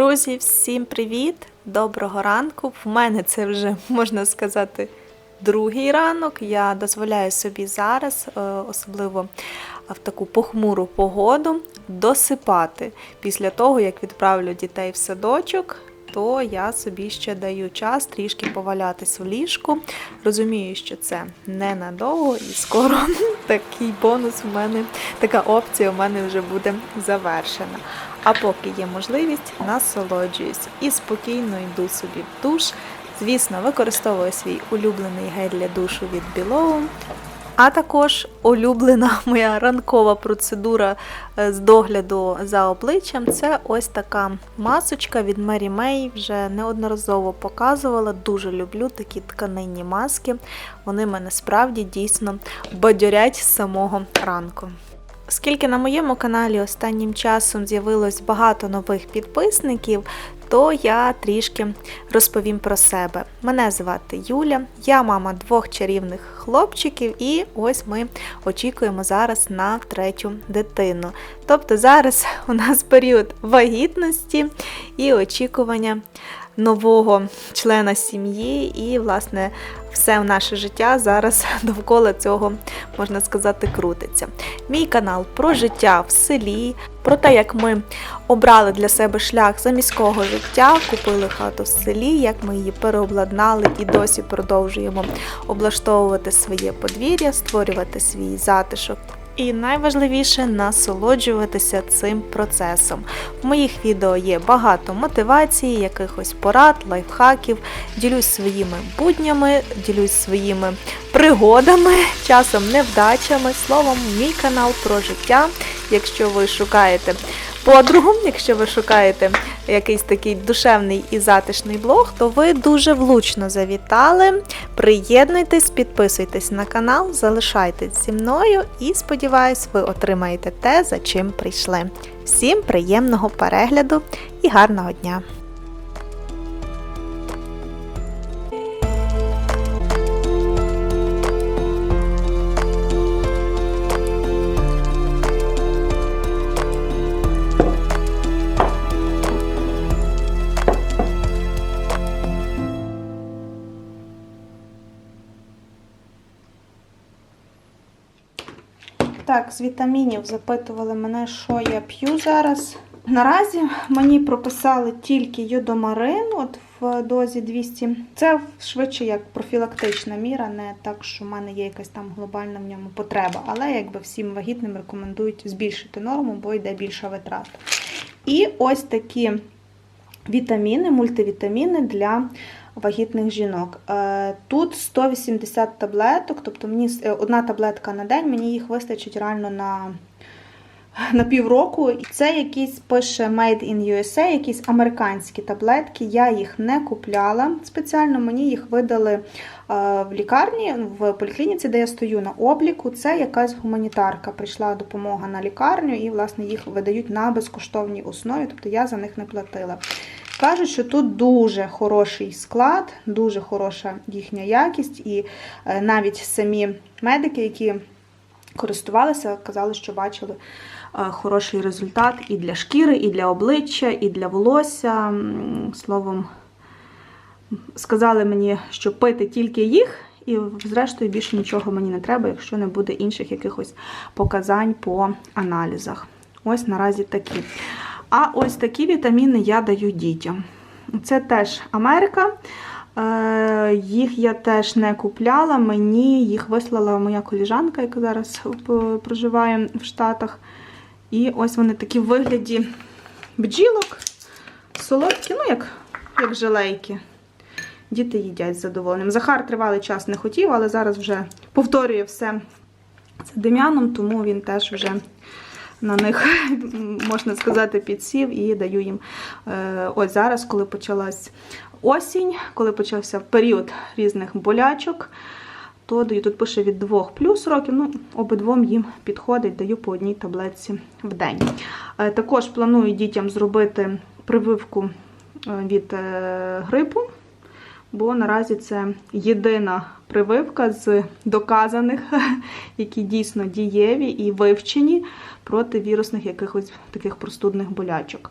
Друзі, всім привіт! Доброго ранку! В мене це вже можна сказати другий ранок. Я дозволяю собі зараз, е, особливо в таку похмуру погоду, досипати. Після того, як відправлю дітей в садочок, то я собі ще даю час трішки повалятись в ліжку. Розумію, що це ненадовго і скоро такий бонус у мене, така опція у мене вже буде завершена. А поки є можливість, насолоджуюсь і спокійно йду собі в душ. Звісно, використовую свій улюблений гель для душу від Below. А також улюблена моя ранкова процедура е, з догляду за обличчям це ось така масочка від Mary May. Вже неодноразово показувала. Дуже люблю такі тканинні маски. Вони мене справді дійсно бадьорять з самого ранку. Оскільки на моєму каналі останнім часом з'явилось багато нових підписників, то я трішки розповім про себе. Мене звати Юля, я мама двох чарівних хлопчиків, і ось ми очікуємо зараз на третю дитину. Тобто зараз у нас період вагітності і очікування нового члена сім'ї, і, власне, все наше життя зараз довкола цього, можна сказати, крутиться. Мій канал про життя в селі, про те, як ми обрали для себе шлях за міського життя, купили хату в селі, як ми її переобладнали і досі продовжуємо облаштовувати своє подвір'я, створювати свій затишок. І найважливіше насолоджуватися цим процесом. В моїх відео є багато мотивації, якихось порад, лайфхаків. Ділюсь своїми буднями, ділюсь своїми пригодами, часом невдачами. Словом, мій канал про життя. Якщо ви шукаєте подругу, якщо ви шукаєте якийсь такий душевний і затишний блог, то ви дуже влучно завітали. Приєднуйтесь, підписуйтесь на канал, залишайтесь зі мною і сподіваюсь, ви отримаєте те, за чим прийшли. Всім приємного перегляду і гарного дня! Так, з вітамінів запитували мене, що я п'ю зараз. Наразі мені прописали тільки йодомарин, от в дозі 200. Це швидше як профілактична міра, не так, що в мене є якась там глобальна в ньому потреба. Але якби всім вагітним рекомендують збільшити норму, бо йде більша витрата. І ось такі вітаміни, мультивітаміни для вагітних жінок. Е, Тут 180 таблеток, тобто мені е, одна таблетка на день, мені їх вистачить реально на, на півроку. Це якісь пише Made in USA, якісь американські таблетки. Я їх не купляла спеціально, мені їх видали е, в лікарні, в поліклініці, де я стою на обліку. Це якась гуманітарка. Прийшла допомога на лікарню і, власне, їх видають на безкоштовній основі, тобто я за них не платила. Кажуть, що тут дуже хороший склад, дуже хороша їхня якість, і е, навіть самі медики, які користувалися, казали, що бачили е, хороший результат і для шкіри, і для обличчя, і для волосся. Словом, сказали мені, що пити тільки їх, і зрештою більше нічого мені не треба, якщо не буде інших якихось показань по аналізах. Ось наразі такі. А ось такі вітаміни я даю дітям. Це теж Америка. Е, Їх я теж не купляла. Мені їх вислала моя коліжанка, яка зараз проживає в Штатах. І ось вони такі в вигляді бджілок, солодкі, ну як, як желейки. Діти їдять з задоволенням. Захар тривалий час не хотів, але зараз вже повторює все це Дем'яном, тому він теж вже на них, можна сказати, підсів і даю їм е, ось зараз, коли почалась осінь, коли почався період різних болячок, то даю тут пише від 2 плюс років. Ну, обидвом їм підходить, даю по одній таблетці в день. Е, Також планую дітям зробити прививку е, від грипу. бо наразі це єдина прививка з доказаних, які дійсно дієві і вивчені проти вірусних якихось таких простудних болячок.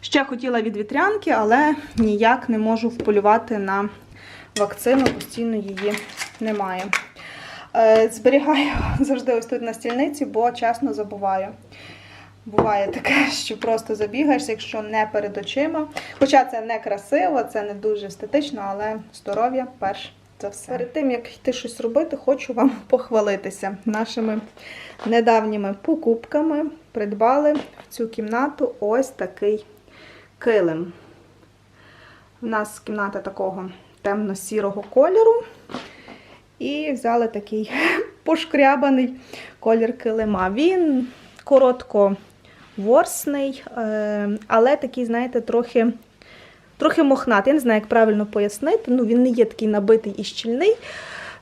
Ще хотіла від вітрянки, але ніяк не можу вполювати на вакцину, постійно її немає. Е, Зберігаю завжди ось тут на стільниці, бо чесно забуваю. Буває таке, що просто забігаєшся, якщо не перед очима. Хоча це не красиво, це не дуже естетично, але здоров'я перш за все. Перед тим, як йти щось робити, хочу вам похвалитися нашими недавніми покупками. Придбали в цю кімнату ось такий килим. У нас кімната такого темно-сірого кольору. І взяли такий пошкрябаний колір килима. Він коротко ворсний, е, але такий, знаєте, трохи, трохи мохнатий. Я не знаю, як правильно пояснити. Ну, він не є такий набитий і щільний.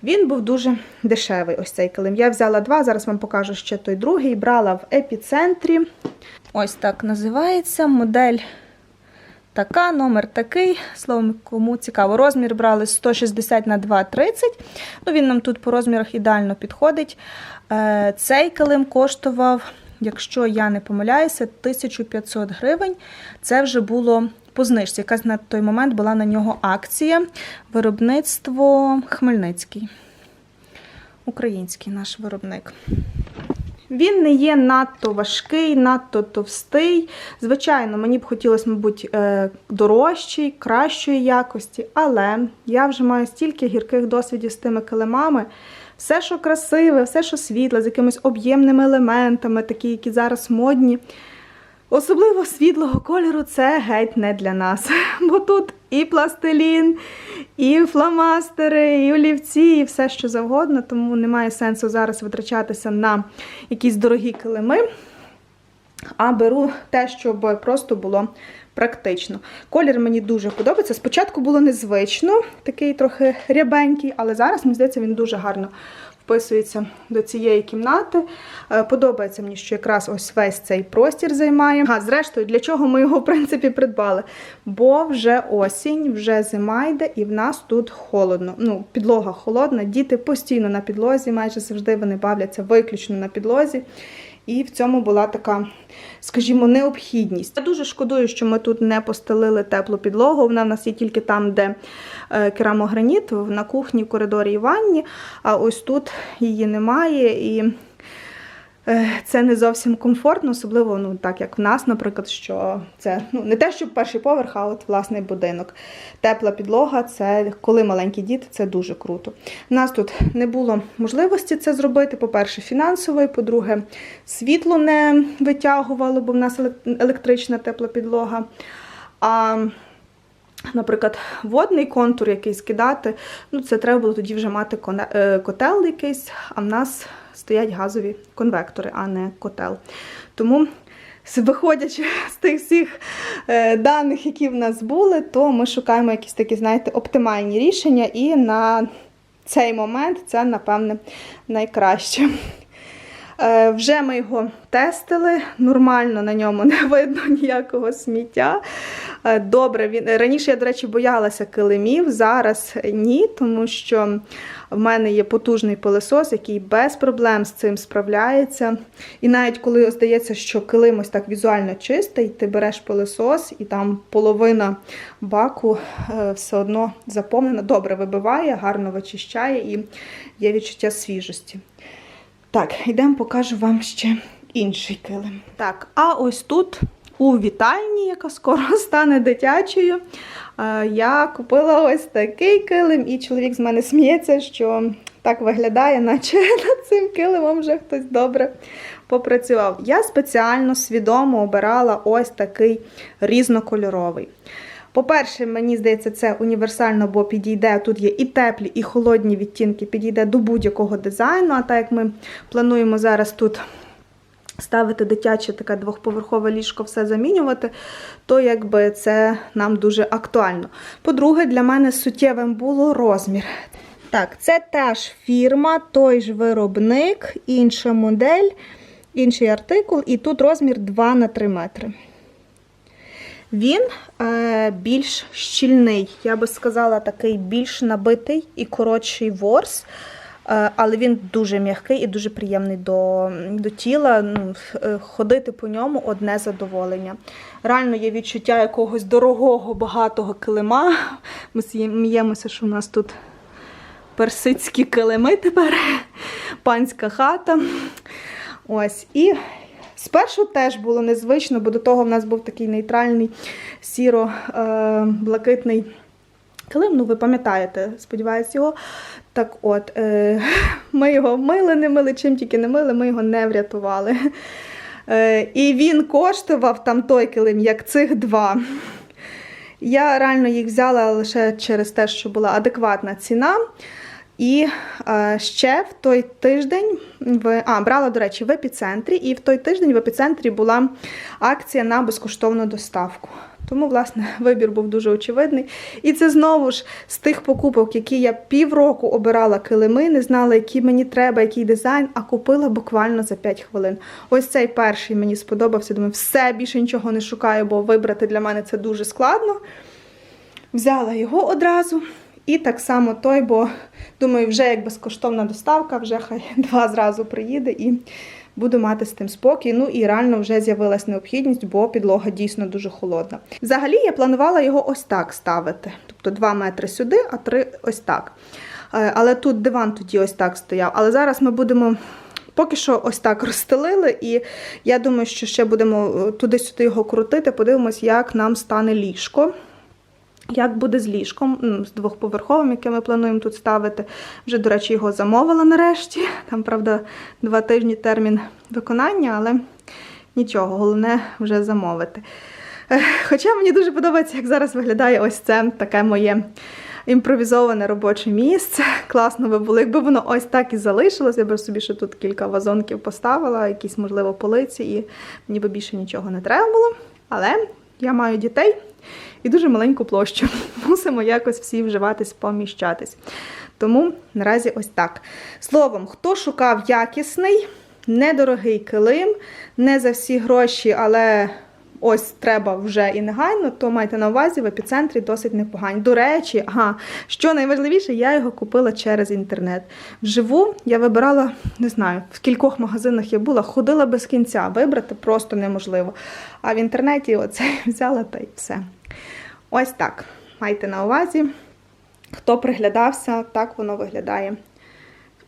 Він був дуже дешевий, ось цей килим. Я взяла два, зараз вам покажу ще той другий. Брала в епіцентрі. Ось так називається модель. Така, номер такий. Словом, кому цікаво. Розмір брали 160 на 2,30. Ну, він нам тут по розмірах ідеально підходить. Е, Цей килим коштував, якщо я не помиляюся, 1500 гривень. Це вже було по знижці. Якась на той момент була на нього акція. Виробництво Хмельницький. Український наш виробник. Він не є надто важкий, надто товстий. Звичайно, мені б хотілося, мабуть, е, дорожчий, кращої якості, але я вже маю стільки гірких досвідів з тими килимами. Все, що красиве, все, що світле, з якимись об'ємними елементами, такі, які зараз модні. Особливо світлого кольору це геть не для нас. Бо тут і пластилін, і фломастери, і олівці, і все що завгодно, тому немає сенсу зараз витрачатися на якісь дорогі килими. А беру те, щоб просто було практично. Колір мені дуже подобається. Спочатку було незвично, такий трохи рябенький, але зараз, мені здається, він дуже гарно вписується до цієї кімнати. Е, Подобається мені, що якраз ось весь цей простір займає. А зрештою, для чого ми його в принципі придбали? Бо вже осінь, вже зима йде, і в нас тут холодно. Ну, підлога холодна, діти постійно на підлозі, майже завжди вони бавляться виключно на підлозі. І в цьому була така, скажімо, необхідність. Я дуже шкодую, що ми тут не постелили теплу підлогу. Вона в нас є тільки там, де е, керамограніт, на кухні, в коридорі і ванні. А ось тут її немає. І це не зовсім комфортно, особливо ну, так як в нас, наприклад, що це ну, не те, що перший поверх, а от власний будинок. Тепла підлога це коли маленькі діти, це дуже круто. У нас тут не було можливості це зробити. По-перше, фінансової, по-друге, світло не витягувало, бо в нас елек- електрична тепла підлога. А Наприклад, водний контур якийсь кидати, ну це треба було тоді вже мати е, котел якийсь, а в нас стоять газові конвектори, а не котел. Тому, виходячи з тих всіх е, даних, які в нас були, то ми шукаємо якісь такі, знаєте, оптимальні рішення, і на цей момент це, напевне, найкраще. Е, Вже ми його тестили, нормально на ньому не видно ніякого сміття. Е, Добре, він раніше я, до речі, боялася килимів, зараз ні, тому що в мене є потужний пилосос, який без проблем з цим справляється. І навіть коли здається, що килим ось так візуально чистий, ти береш пилосос і там половина баку е, все одно заповнена, добре вибиває, гарно вичищає і є відчуття свіжості. Так, йдемо, покажу вам ще інший килим. Так, а ось тут, у вітальні, яка скоро стане дитячою, е, я купила ось такий килим, і чоловік з мене сміється, що так виглядає, наче над цим килимом вже хтось добре попрацював. Я спеціально свідомо обирала ось такий різнокольоровий. По-перше, мені здається, це універсально, бо підійде. Тут є і теплі, і холодні відтінки, підійде до будь-якого дизайну. А так як ми плануємо зараз тут ставити дитяче таке двохповерхове ліжко, все замінювати, то якби це нам дуже актуально. По-друге, для мене суттєвим було розмір. Так, це та ж фірма, той ж виробник, інша модель, інший артикул, і тут розмір 2 на 3 метри. Він е, більш щільний, я би сказала, такий більш набитий і коротший ворс. Е, але він дуже м'який і дуже приємний до, до тіла. Ну, е, ходити по ньому одне задоволення. Реально є відчуття якогось дорогого, багатого килима. Ми сміємося, що у нас тут персидські килими тепер, панська хата. Ось. І спершу теж було незвично, бо до того в нас був такий нейтральний сіро-блакитний килим. Ну, ви пам'ятаєте, сподіваюсь, його. Так от, е, ми його мили, не мили, чим тільки не мили, ми його не врятували. Е, і він коштував там той килим, як цих два. Я реально їх взяла лише через те, що була адекватна ціна. І е, ще в той тиждень в а, брала, до речі, в епіцентрі, і в той тиждень в епіцентрі була акція на безкоштовну доставку. Тому, власне, вибір був дуже очевидний. І це знову ж з тих покупок, які я півроку обирала килими, не знала, які мені треба, який дизайн, а купила буквально за 5 хвилин. Ось цей перший мені сподобався. Думаю, все, більше нічого не шукаю, бо вибрати для мене це дуже складно. Взяла його одразу. І так само той, бо думаю, вже як безкоштовна доставка, вже хай два зразу приїде і буду мати з тим спокій. Ну і реально вже з'явилась необхідність, бо підлога дійсно дуже холодна. Взагалі я планувала його ось так ставити. Тобто 2 метри сюди, а 3 ось так. Е, Але тут диван тоді ось так стояв. Але зараз ми будемо. Поки що ось так розстелили, і я думаю, що ще будемо туди-сюди його крутити, подивимось, як нам стане ліжко. Як буде з ліжком, з двохповерховим, яке ми плануємо тут ставити. Вже, до речі, його замовила нарешті. Там, правда, два тижні термін виконання, але нічого, головне вже замовити. Хоча мені дуже подобається, як зараз виглядає ось це таке моє імпровізоване робоче місце. Класно би було, якби воно ось так і залишилось. Я б собі ще тут кілька вазонків поставила, якісь, можливо, полиці, і мені би більше нічого не треба було. Але я маю дітей і дуже маленьку площу. Мусимо якось всі вживатись, поміщатись. Тому наразі ось так. Словом, хто шукав якісний, недорогий килим, не за всі гроші, але ось треба вже і негайно, то майте на увазі в епіцентрі досить непогані. До речі, ага, що найважливіше, я його купила через інтернет. Вживу я вибирала, не знаю, в кількох магазинах я була, ходила без кінця, вибрати просто неможливо. А в інтернеті оце взяла та й все. Ось так. Майте на увазі. Хто приглядався, так воно виглядає в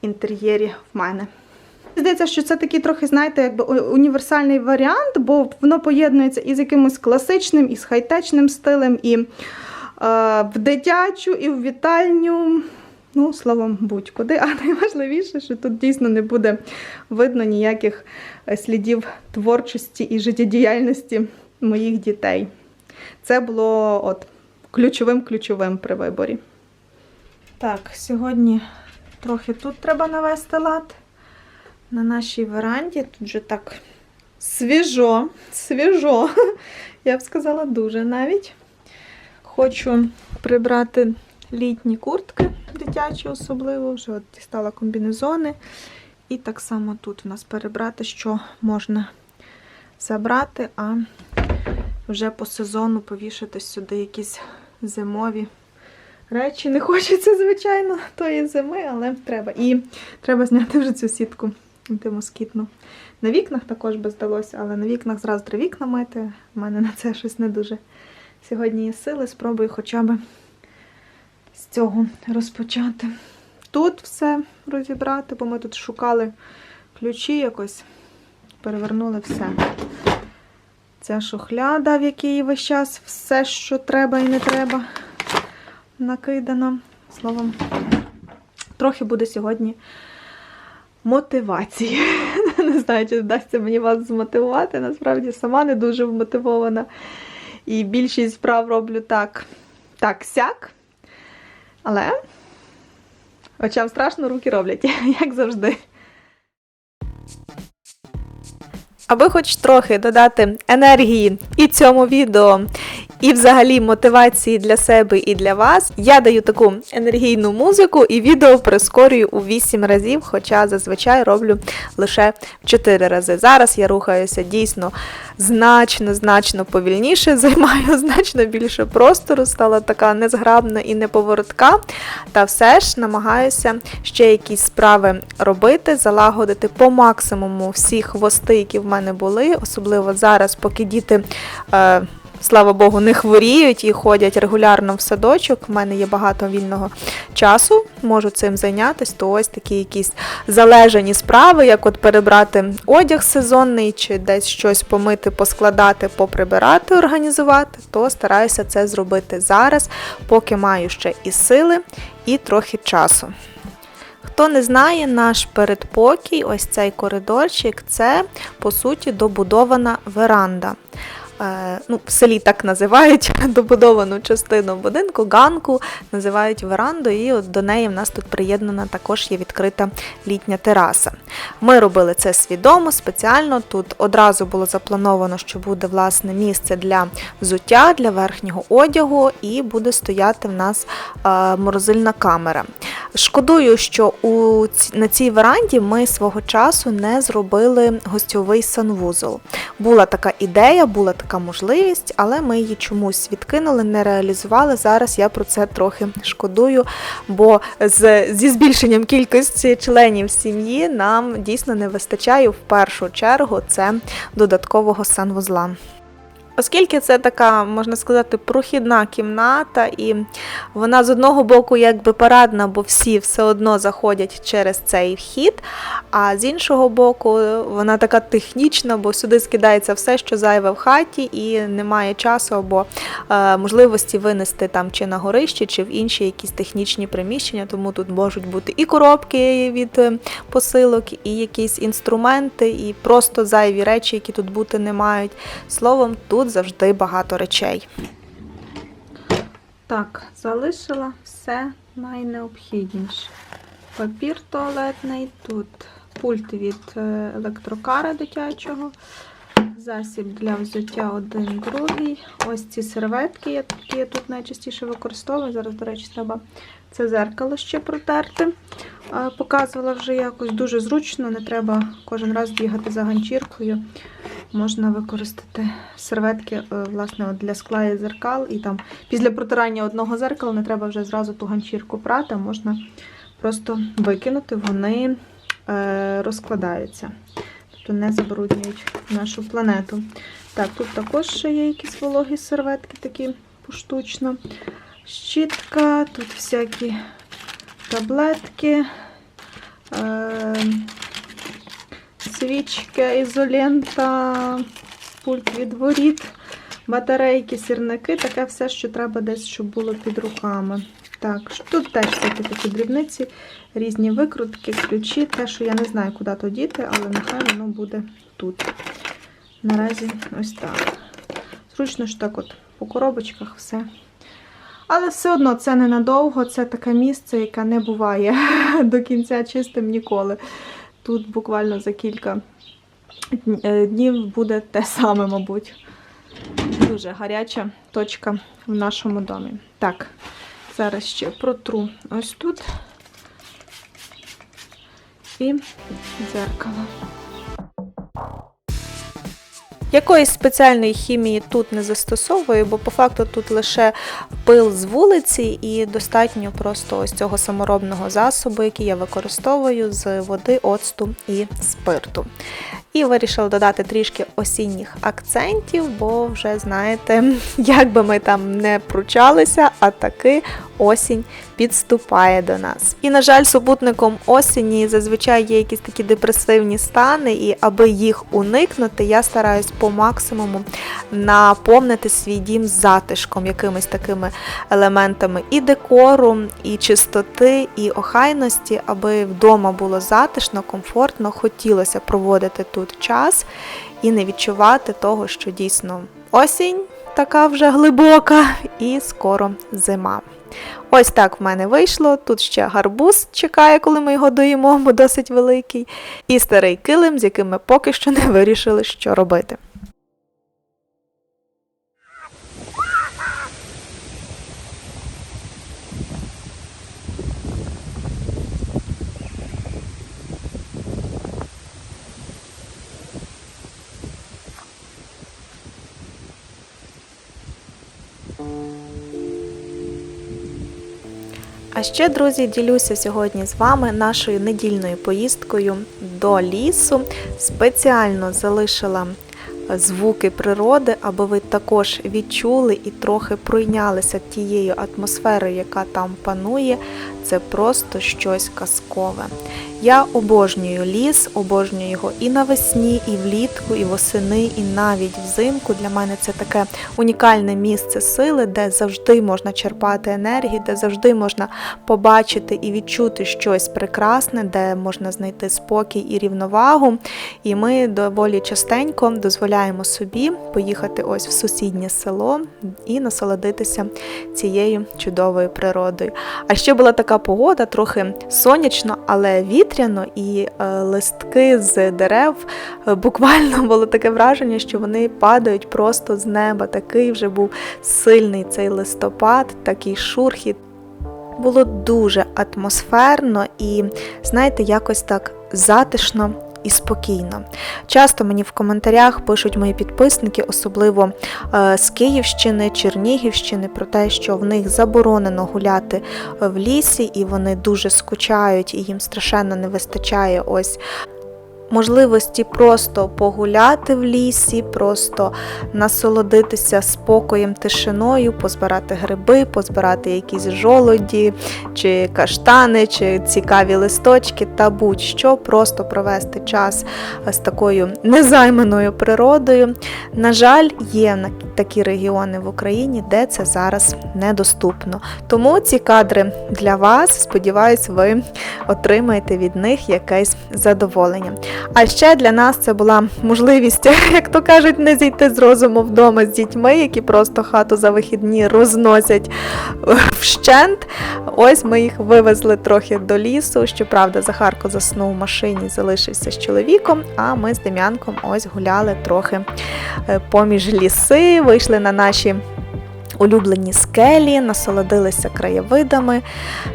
інтер'єрі в мене. Здається, що це такий трохи, знаєте, якби універсальний варіант, бо воно поєднується і з якимось класичним, і з хай-течним стилем, і е, в дитячу, і в вітальню. Ну, словом, будь-куди. А найважливіше, що тут дійсно не буде видно ніяких слідів творчості і життєдіяльності моїх дітей. Це було от ключовим-ключовим при виборі. Так, сьогодні трохи тут треба навести лад. На нашій веранді тут вже так свіжо, свіжо, я б сказала, дуже навіть. Хочу прибрати літні куртки, дитячі особливо, вже от дістала комбінезони. І так само тут в нас перебрати, що можна забрати, а вже по сезону повішати сюди якісь зимові речі. Не хочеться, звичайно, тої зими, але треба. І треба зняти вже цю сітку антимоскітну. На вікнах також би здалося, але на вікнах зразу три вікна мити. У мене на це щось не дуже. Сьогодні є сили, спробую хоча б з цього розпочати. Тут все розібрати, бо ми тут шукали ключі якось, перевернули все. Ця шухляда, в якій весь час все, що треба і не треба, накидано. Словом, трохи буде сьогодні мотивації. Не знаю, чи вдасться мені вас змотивувати. Насправді сама не дуже вмотивована. І більшість справ роблю так, так сяк. Але очам страшно руки роблять, як завжди. Аби хоч трохи додати енергії. І цьому відео, і взагалі мотивації для себе і для вас, я даю таку енергійну музику і відео прискорюю у 8 разів, хоча зазвичай роблю лише в 4 рази. Зараз я рухаюся дійсно значно, значно повільніше, займаю значно більше простору, стала така незграбна і неповоротка. Та все ж намагаюся ще якісь справи робити, залагодити по максимуму всі хвости, які в мене були, особливо зараз, поки діти. Е, Слава Богу, не хворіють і ходять регулярно в садочок. У мене є багато вільного часу, можу цим зайнятися, то ось такі якісь залежані справи, як от перебрати одяг сезонний, чи десь щось помити, поскладати, поприбирати, організувати, то стараюся це зробити зараз, поки маю ще і сили, і трохи часу. Хто не знає, наш передпокій, ось цей коридорчик, це по суті добудована веранда. Е, ну, в селі так називають добудовану частину будинку, ганку називають верандою, і от до неї в нас тут приєднана також є відкрита літня тераса. Ми робили це свідомо, спеціально. Тут одразу було заплановано, що буде власне місце для взуття, для верхнього одягу, і буде стояти в нас е, морозильна камера. Шкодую, що у, на цій веранді ми свого часу не зробили гостьовий санвузол. Була така ідея, була така можливість, але ми її чомусь відкинули, не реалізували. Зараз я про це трохи шкодую, бо з, зі збільшенням кількості членів сім'ї нам дійсно не вистачає в першу чергу це додаткового санвузла. Оскільки це така, можна сказати, прохідна кімната, і вона з одного боку якби парадна, бо всі все одно заходять через цей вхід, а з іншого боку, вона така технічна, бо сюди скидається все, що зайве в хаті, і немає часу або е, можливості винести там чи на горище, чи в інші якісь технічні приміщення. Тому тут можуть бути і коробки від е, посилок, і якісь інструменти, і просто зайві речі, які тут бути не мають. Словом, тут завжди багато речей. Так, залишила все найнеобхідніше. Папір туалетний, тут пульт від е, електрокара дитячого, засіб для взуття один, другий. Ось ці серветки, які я тут найчастіше використовую. Зараз, до речі, треба це зеркало ще протерти. Е, Показувала вже якось дуже зручно, не треба кожен раз бігати за ганчіркою. Можна використати серветки е, власне, от для скла і зеркал. І там після протирання одного зеркала не треба вже зразу ту ганчірку прати, а можна просто викинути, вони е, розкладаються. Тобто не забруднюють нашу планету. Так, тут також є якісь вологі серветки, такі поштучно. Щітка, тут всякі таблетки. Свічка, ізолента, пульт від воріт, батарейки, сірники, таке все, що треба десь, щоб було під руками. Так, тут теж всякі такі дрібниці, різні викрутки, ключі. Те, що я не знаю, куди то діти, але нехай воно буде тут. Наразі ось так. Зручно ж так от по коробочках все. Але все одно це ненадовго, це таке місце, яке не буває до кінця чистим ніколи. Тут буквально за кілька е, днів буде те саме, мабуть. Дуже гаряча точка в нашому домі. Так, зараз ще протру ось тут і дзеркало. Якоїсь спеціальної хімії тут не застосовую, бо по факту тут лише пил з вулиці і достатньо просто ось цього саморобного засобу, який я використовую з води, оцту і спирту. І вирішила додати трішки осінніх акцентів, бо вже знаєте, як би ми там не пручалися, а таки осінь підступає до нас. І, на жаль, супутником осені зазвичай є якісь такі депресивні стани, і аби їх уникнути, я стараюсь по максимуму наповнити свій дім затишком, якимись такими елементами і декору, і чистоти, і охайності, аби вдома було затишно, комфортно, хотілося проводити тут час і не відчувати того, що дійсно осінь така вже глибока, і скоро зима. Ось так в мене вийшло. Тут ще гарбуз чекає, коли ми його доїмо, бо досить великий. І старий килим, з яким ми поки що не вирішили, що робити. Thank you. А ще, друзі, ділюся сьогодні з вами нашою недільною поїздкою до лісу. Спеціально залишила звуки природи, аби ви також відчули і трохи пройнялися тією атмосферою, яка там панує. Це просто щось казкове. Я обожнюю ліс, обожнюю його і навесні, і влітку, і восени, і навіть взимку. Для мене це таке унікальне місце сили, де завжди можна черпати енергію, де завжди можна побачити і відчути щось прекрасне, де можна знайти спокій і рівновагу. І ми доволі частенько дозволяємо собі поїхати ось в сусіднє село і насолодитися цією чудовою природою. А ще була така погода, трохи сонячно, але вітряно, і е, листки з дерев е, буквально було таке враження, що вони падають просто з неба. Такий вже був сильний цей листопад, такий шурхіт. Було дуже атмосферно і, знаєте, якось так затишно і спокійно. Часто мені в коментарях пишуть мої підписники, особливо е, з Київщини, Чернігівщини, про те, що в них заборонено гуляти е, в лісі, і вони дуже скучають, і їм страшенно не вистачає ось. Можливості просто погуляти в лісі, просто насолодитися спокоєм, тишиною, позбирати гриби, позбирати якісь жолоді, чи каштани, чи цікаві листочки, та будь-що, просто провести час з такою незайманою природою. На жаль, є такі регіони в Україні, де це зараз недоступно. Тому ці кадри для вас, сподіваюсь, ви отримаєте від них якесь задоволення. А ще для нас це була можливість, як то кажуть, не зійти з розуму вдома з дітьми, які просто хату за вихідні розносять вщент. Ось ми їх вивезли трохи до лісу. Щоправда, Захарко заснув в машині, залишився з чоловіком. А ми з Дем'янком ось гуляли трохи поміж ліси, вийшли на наші. Улюблені скелі, насолодилися краєвидами,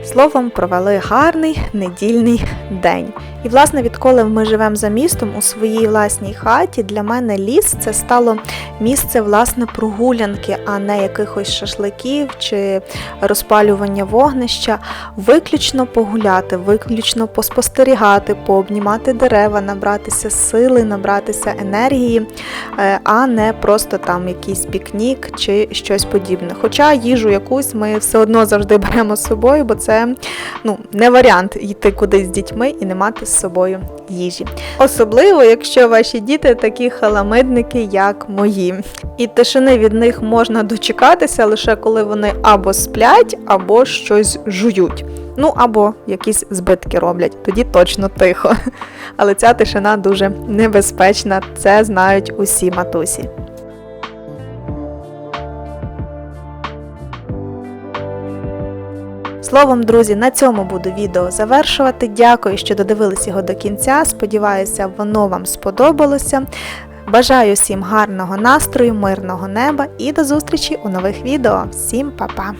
словом, провели гарний недільний день. І, власне, відколи ми живемо за містом у своїй власній хаті, для мене ліс це стало місце власне прогулянки, а не якихось шашликів чи розпалювання вогнища. Виключно погуляти, виключно поспостерігати, пообнімати дерева, набратися сили, набратися енергії, е, а не просто там якийсь пікнік чи щось подібне. Хоча їжу якусь ми все одно завжди беремо з собою, бо це ну, не варіант йти кудись з дітьми і не мати з собою їжі. Особливо, якщо ваші діти такі халамидники, як мої. І тишини від них можна дочекатися лише коли вони або сплять, або щось жують. Ну або якісь збитки роблять, тоді точно тихо. Але ця тишина дуже небезпечна, це знають усі матусі. Словом, друзі, на цьому буду відео завершувати. Дякую, що додивились його до кінця. Сподіваюся, воно вам сподобалося. Бажаю всім гарного настрою, мирного неба і до зустрічі у нових відео. Всім па-па!